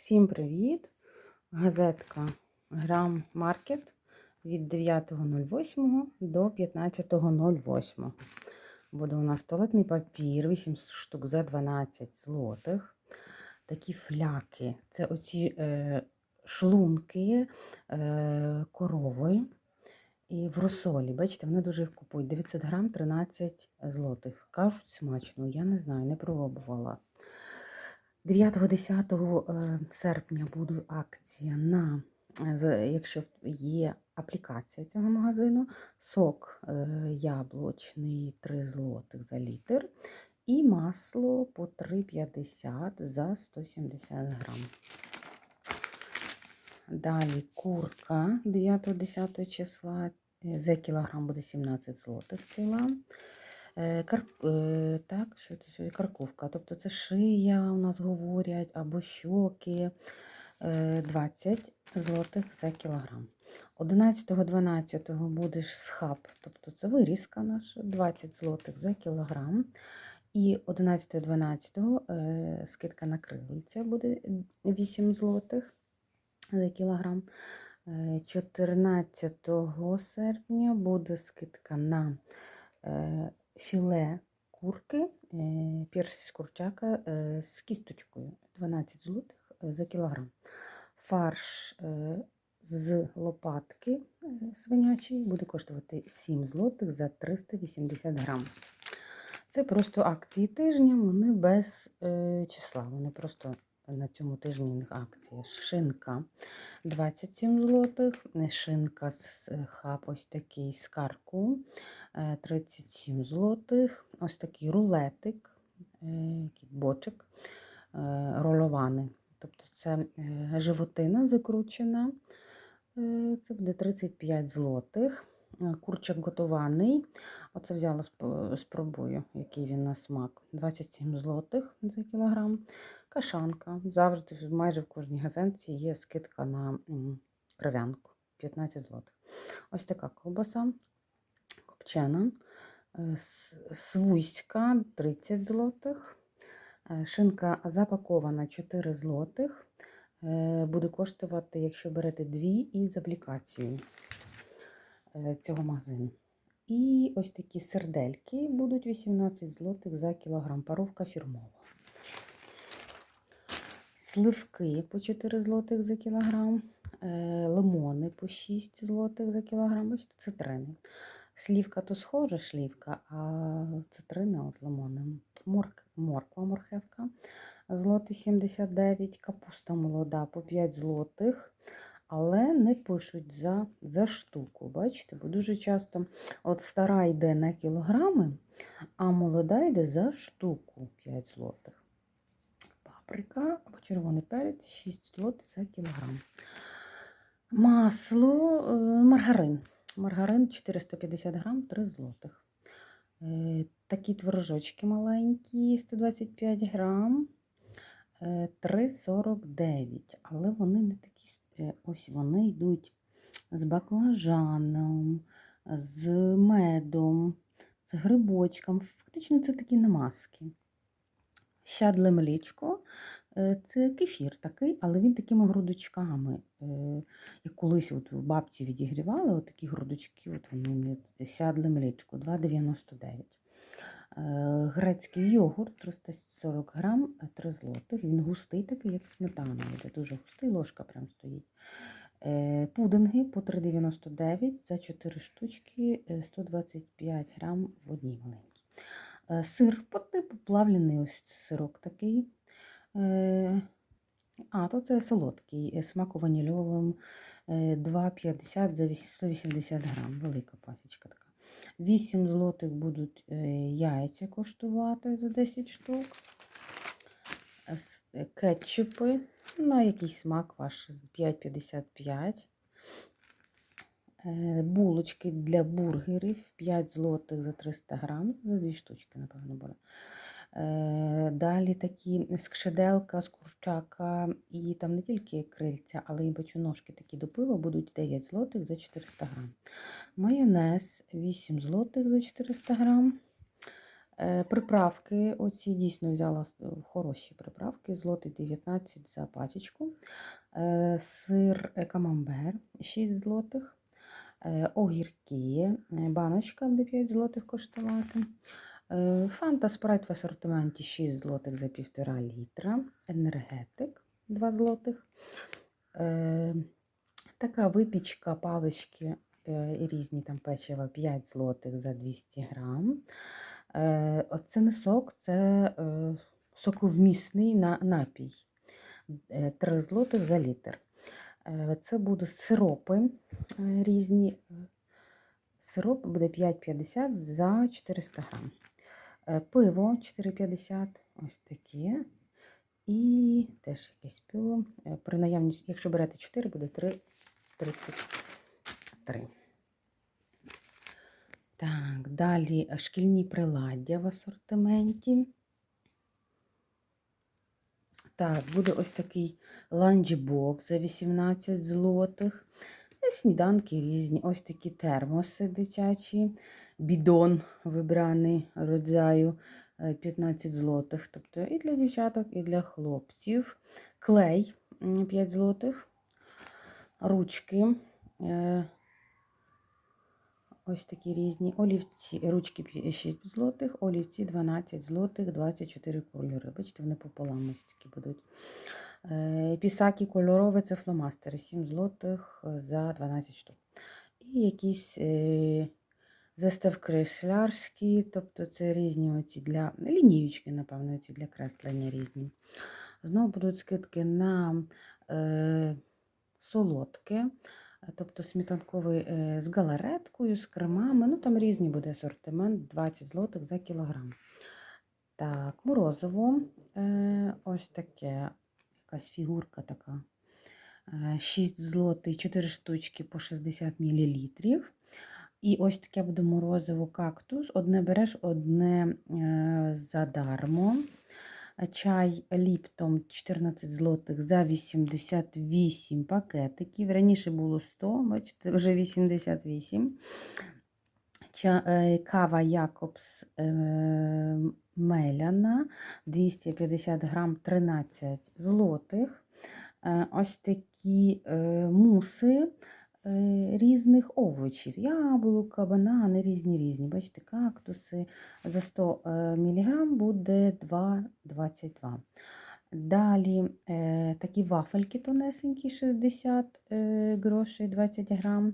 Всім привіт! Газетка Грам Маркет від 9.08 до 15.08. Буде у нас туалетний папір, 8 штук за 12 злотих. Такі фляки. Це оці е, шлунки е, корови. І в розсолі, бачите, вони дуже їх купують. 900 грам 13 злотих. Кажуть, смачно, я не знаю, не пробувала. 9-10 е, серпня буде акція на, е, якщо є аплікація цього магазину, сок е, яблучний 3 злотих за літр і масло по 3,50 за 170 грам. Далі курка 9-10 числа за кілограм буде 17 злотих ціла. Е, Кар... е, Так, що це сьогодні? Карковка. Тобто це шия у нас говорять, або щоки. Е, 20 злотих за кілограм. 11-12 буде схаб, тобто це вирізка наша, 20 злотих за кілограм. І 11-12 е, скидка на крильця буде 8 злотих за кілограм. Е, 14 серпня буде скидка на е, філе курки, е, перс з курчака е, з кісточкою 12 злотих е, за кілограм. Фарш з лопатки свинячої буде коштувати 7 злотих за 380 грам. Це просто акції тижня, вони без числа. Вони просто на цьому тижні у них акція. Шинка 27 злотих, е, шинка з е, хаб ось такий з карку е, 37 злотих, ось такий рулетик, е, бочик е. Тобто це е, животина закручена, е, це буде 35 злотих. Е, Курчик готований. Оце взяла сп- спробую, який він на смак. 27 злотих за кілограм. Кашанка. Завжди, майже в кожній газетці є скидка на кров'янку. 15 злотих. Ось така ковбаса копчена. Е, с- Свуська 30 злотих. Е, Шинка запакована 4 злотих. Е, Буде коштувати, якщо берете дві із аплікацією цього магазину. І ось такі сердельки будуть 18 злотих за кілограм. Паровка фірмова. Сливки по 4 злотих за кілограм. е, Лимони по 6 злотих за кілограм. Бачите, цитрини. Слівка то схожа шлівка, а цитрини от лимони. Морк, морква, морхевка. Злотий 79, капуста молода по 5 злотих. Але не пишуть за, за штуку. Бачите, бо дуже часто от стара йде на кілограми, а молода йде за штуку 5 злотих. Паприка або червоний перець 6 злотих за кілограм. Масло, е, маргарин. Маргарин 450 грам, 3 злотих. Е, Такі творожочки маленькі, 125 грам, е, 3,49. Але вони не такі, е, ось вони йдуть з баклажаном, з медом, з грибочком. Фактично це такі намазки. Щадле млічко. е, Це кефір такий, але він такими грудочками. е, Як колись от бабці відігрівали, от такі грудочки, от вони сядле млічко, 2,99. Е, Грецький йогурт 340 грам, е, 3 злотих. Він густий, такий, як сметана. Йде дуже густий, ложка прям стоїть. Е, Пудинги по 3,99 за 4 штучки, е, 125 грам в одній маленькій. Е, Сир по типу плавлений ось сирок такий. Е, А, то це солодкий, е, смак ванільовим е, 2,50 за 180 грам. Велика пасічка така. 8 злотих будуть яйця коштувати за 10 штук. Кетчупи на який смак ваш 5,55. Е, Булочки для бургерів 5 злотих за 300 грам, за 2 штучки, напевно, буде. Е, Далі такі скшеделка з курчака, і там не тільки крильця, але й бочоножки такі до пива будуть 9 злотих за 400 грам. Майонез 8 злотих за 400 грам. Е, Приправки, оці дійсно взяла хороші приправки, злотий 19 за пачечку. Сир камамбер 6 злотих. Е, Огірки, е, баночка буде 5 злотих коштувати. Е, Фанта спрайт в асортименті 6 злотих за 1,5 літра. Енергетик 2 злотих. Така випічка, палички і різні там печива 5 злотих за 200 грам. Це не сок, це соковмісний напій. Е, 3 злотих за літр. Е, Це будуть сиропи е, різні. Сироп буде 5,50 за 400 грам. Е, Пиво 4,50, ось таке. І теж якесь пиво. Е, При наявності, якщо берете 4, буде 3,33. Так, далі е, шкільні приладдя в асортименті. Так, буде ось такий ланчбокс за 18 злотих. Е, Сніданки різні. Ось такі термоси дитячі. Бідон вибраний родзаю е, 15 злотих. Тобто і для дівчаток, і для хлопців. Клей 5 злотих. Ручки. Е, Ось такі різні. Олівці, ручки 6 злотих, олівці 12 злотих, 24 кольори. Бачите, вони пополам ось такі будуть. Е, Пісаки кольорове це фломастери, 7 злотих е, за 12 штук. І якісь е, заставки шлярські, тобто це різні оці для лініючки, напевно, ці для креслення різні. Знову будуть скидки на е, солодке. Тобто сметанковий е, з галареткою, з кремами. Ну, там різний буде асортимент, 20 злотих за кілограм. Так, морозиво. Е, ось таке, якась фігурка така. Е, 6 злотих, 4 штучки по 60 мл. І ось таке буде морозиво кактус. Одне береш, одне е, задармо. Чай ліптом 14 злотих за 88 пакетиків. Раніше було 100, бачите, вже 88. Ча, е, кава Якобс е, Меляна 250 грам 13 злотих. Е, ось такі муси різних овочів. Яблука, банани, різні різні. Бачите, кактуси. За 100 мг буде 2,22. Далі е, такі вафельки тонесенькі, 60 е, грошей 20 грам.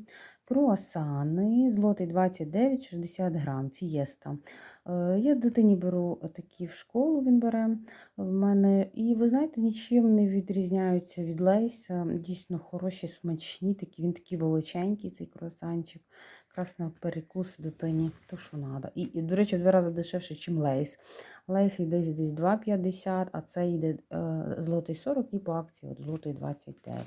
Круасани, злотий 29, 60 грам, фієста. Е, я дитині беру такі в школу, він бере в мене. І ви знаєте, нічим не відрізняються від лейса. Дійсно хороші, смачні, такі, він такий величенький, цей круасанчик. Якраз на перекус дитині, то що треба. І, і, до речі, в два рази дешевше, ніж лейс. Лейс йде десь 2,50, а це йде е, злотий 40 і по акції от злотий 29.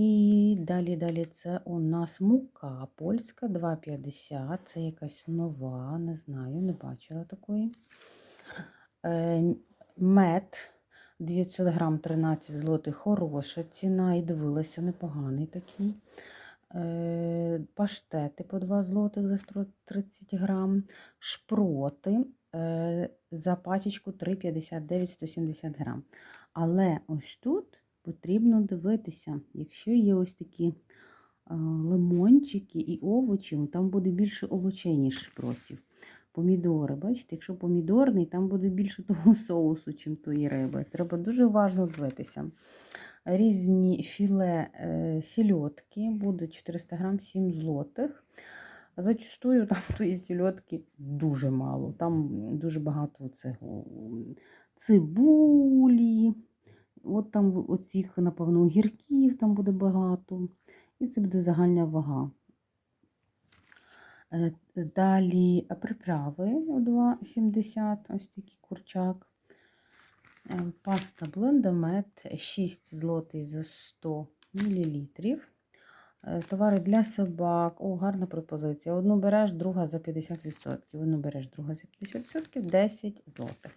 І далі, далі це у нас мука польська 2,50. Це якась нова, не знаю, не бачила такої. Е, мед 900 грам 13 злотих, хороша ціна. І дивилася, непоганий такий. Е, паштети по 2 злотих за 130 грам. Шпроти е, за пачечку 3,59 170 грам. Але ось тут потрібно дивитися, якщо є ось такі е, лимончики і овочі, там буде більше овочей, ніж шпротів. Помідори, бачите, якщо помідорний, там буде більше того соусу, чим тої риби. Треба дуже уважно дивитися. Різні філе е, сільотки буде 400 грам 7 злотих. Зачастую там тої сільотки дуже мало. Там дуже багато цього цибулі. От там оцих, напевно, огірків там буде багато. І це буде загальна вага. Е, Далі приправи 2,70, ось такий курчак. Е, Паста блендомет 6 злотий за 100 мл. Товари для собак. О, гарна пропозиція. Одну береш, друга за 50%. Одну береш, друга за 50%, 10 злотих.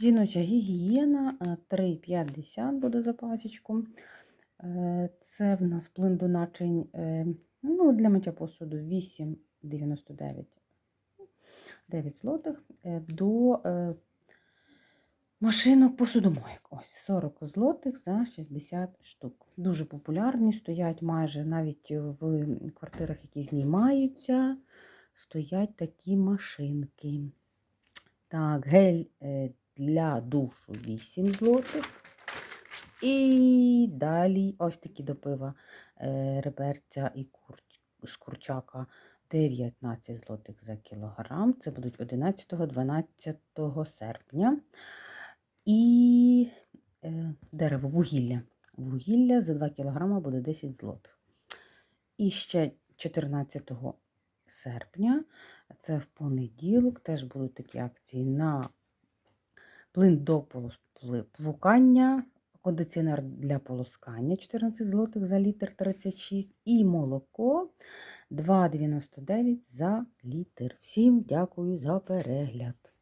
Жіноча гігієна е, 3,50 буде за пачечку. Е, Це в нас плин до начинь е, ну, для миття посуду 8,99. 9 злотих е, до е, машинок посудомоїк. Ось 40 злотих за 60 штук. Дуже популярні, стоять майже навіть в квартирах, які знімаються, стоять такі машинки. Так, гель е, для душу 8 злотих. І далі ось такі до пива е, реберця і курч, з курчака 19 злотих за кілограм. Це будуть 11-12 серпня. І е, дерево, вугілля. Вугілля за 2 кілограма буде 10 злотих. І ще 14 серпня, це в понеділок, теж будуть такі акції на плин до полукання, кондиціонер для полоскання 14 злотих за літр 36 і молоко 2,99 за літр. Всім дякую за перегляд.